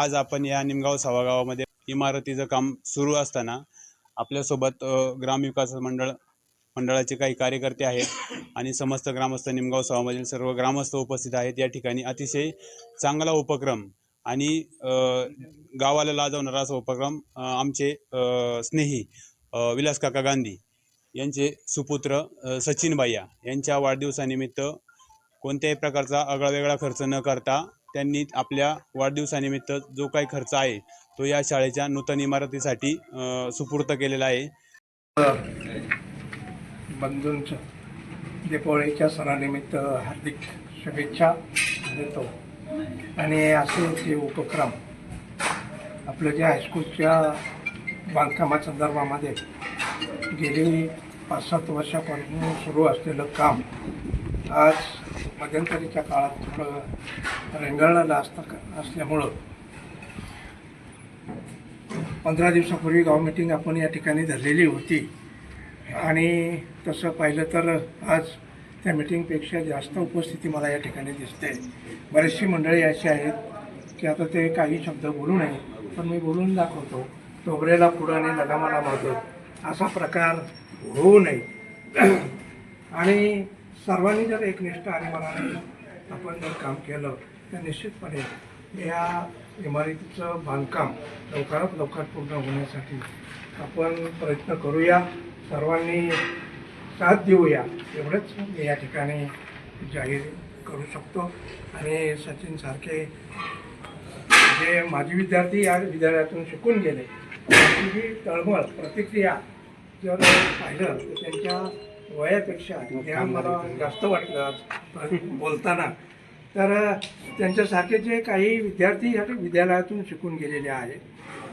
आज आपण या निमगाव सभागावामध्ये इमारतीचं काम सुरू असताना आपल्यासोबत ग्रामविकास मंडळ मंडळाचे काही कार्यकर्ते आहेत आणि समस्त ग्रामस्थ निमगाव सभामधील सर्व ग्रामस्थ उपस्थित आहेत. या ठिकाणी अतिशय चांगला उपक्रम आणि गावाला लाजवणारा असा उपक्रम आमचे स्नेही विलास काका गांधी यांचे सुपुत्र सचिन बाया यांच्या वाढदिवसानिमित्त कोणत्याही प्रकारचा आगळावेगळा खर्च न करता त्यांनी आपल्या वाढदिवसानिमित्त जो काही खर्च आहे तो या शाळेच्या नूतन इमारतीसाठी सुपूर्त केलेला आहे. बंधूंच्या दीपावळीच्या सणानिमित्त हार्दिक शुभेच्छा देतो. आणि असे जे उपक्रम आपलं जे हायस्कूलच्या बांधकामासंदर्भामध्ये गेली पाच सात वर्षापासून सुरू असलेलं काम आज मध्यंतरीच्या काळात थोडं रेंगाळलेलं असतं असल्यामुळं. पंधरा दिवसापूर्वी गाव मिटिंग आपण या ठिकाणी धरलेली होती. आणि तसं पाहिलं तर आज त्या मिटिंगपेक्षा जास्त उपस्थिती मला या ठिकाणी दिसते. बरेचशी मंडळी अशी आहेत की आता ते काही शब्द बोलू नये पण मी बोलून दाखवतो. टोबरेला पुढं आणि लगामाला मदत असा प्रकार होऊ नये. आणि सर्वांनी जर एकनिष्ठ आणि मनाने आपण जर काम केलं तर निश्चितपणे या इमारतीचं बांधकाम लवकरात लवकर पूर्ण होण्यासाठी आपण प्रयत्न करूया. सर्वांनी साथ देऊया. एवढंच मी या ठिकाणी जाहीर करू शकतो. आणि सचिनसारखे जे माजी विद्यार्थी या विद्यालयातून शिकून गेले त्यांची जी तळमळ प्रतिक्रिया जर पाहिलं तर त्यांच्या वयापेक्षा ज्ञान मला जास्त वाटलं आज बोलताना. तर त्यांच्यासारखे जे काही विद्यार्थी या विद्यालयातून शिकून गेलेले आहेत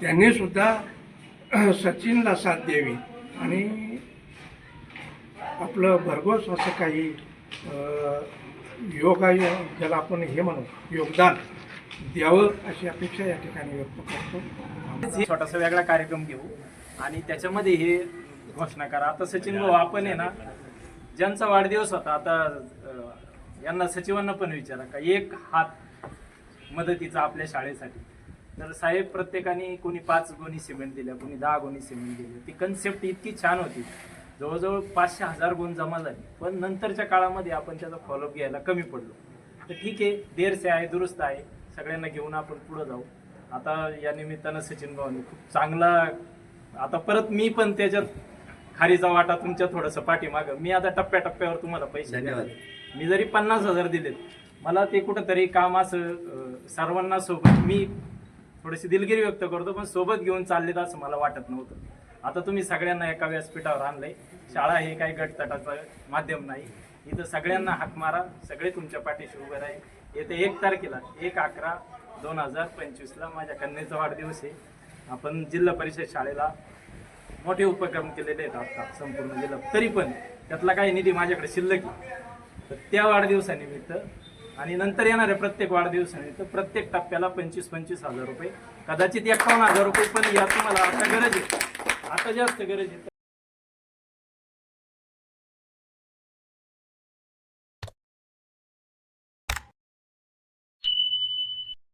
त्यांनीसुद्धा सचिनला साथ द्यावी आणि आपलं भरघोस असं काही योगा ज्याला आपण हे म्हणू योगदान द्यावं अशी अपेक्षा या ठिकाणी व्यक्त करतो. छोटासा वेगळा कार्यक्रम घेऊ आणि त्याच्यामध्ये हे घोषणा करा. आता सचिन भाऊ आपण आहे ना ज्यांचा वाढदिवस होता आता यांना सचिवांना पण विचारा का एक हात मदतीचा आपल्या शाळेसाठी. तर साहेब प्रत्येकाने कोणी पाच गोणी सिमेंट दिल्या कोणी दहा गोणी सिमेंट दिली ती कन्सेप्ट इतकी छान होती. जवळजवळ पाचशे हजार गुण जमा झाले. पण नंतरच्या काळामध्ये आपण त्याचा फॉलोअप घ्यायला कमी पडलो. तर ठीक आहे देरसे आहे दुरुस्त आहे. सगळ्यांना घेऊन आपण पुढे जाऊ. आता या निमित्तानं सचिन भाऊनी खूप चांगला आता परत मी पण त्याच्यात खारीचा वाटा तुमच्या थोडंसं पाठीमागं. मी आता टप्प्याटप्प्यावर तुम्हाला पैसे देणार मी जरी पन्नास हजार दिलेत मला ते कुठंतरी काम असं अं, सर्वांना सोबत मी थोडीशी दिलगिरी व्यक्त करतो पण सोबत घेऊन चाललेत असं मला वाटत नव्हतं. आता तुम्ही सगळ्यांना एका व्यासपीठावर आणलंय. शाळा हे काही गटतटाचं माध्यम नाही. इथं सगळ्यांना हाक मारा. सगळे तुमच्या पाठीशी उभे राहील येत्या एक तारखेला एक अकरा दोन हजार पंचवीसला माझ्या कन्येचा वाढदिवस आहे. आपण जिल्हा परिषद शाळेला मोठे उपक्रम केलेले आहेत आता संपूर्ण गेलं तरी पण त्यातला काही निधी माझ्याकडे शिल्लक आहे. तर त्या वाढदिवसानिमित्त आणि नंतर येणाऱ्या प्रत्येक वाढदिवसानिमित्त प्रत्येक टप्प्याला पंचवीस पंचवीस हजार रुपये. कदाचित एकावन्न हजार रुपये पण या तुम्हाला आता गरज आहे. आता जास्त गरज आहे.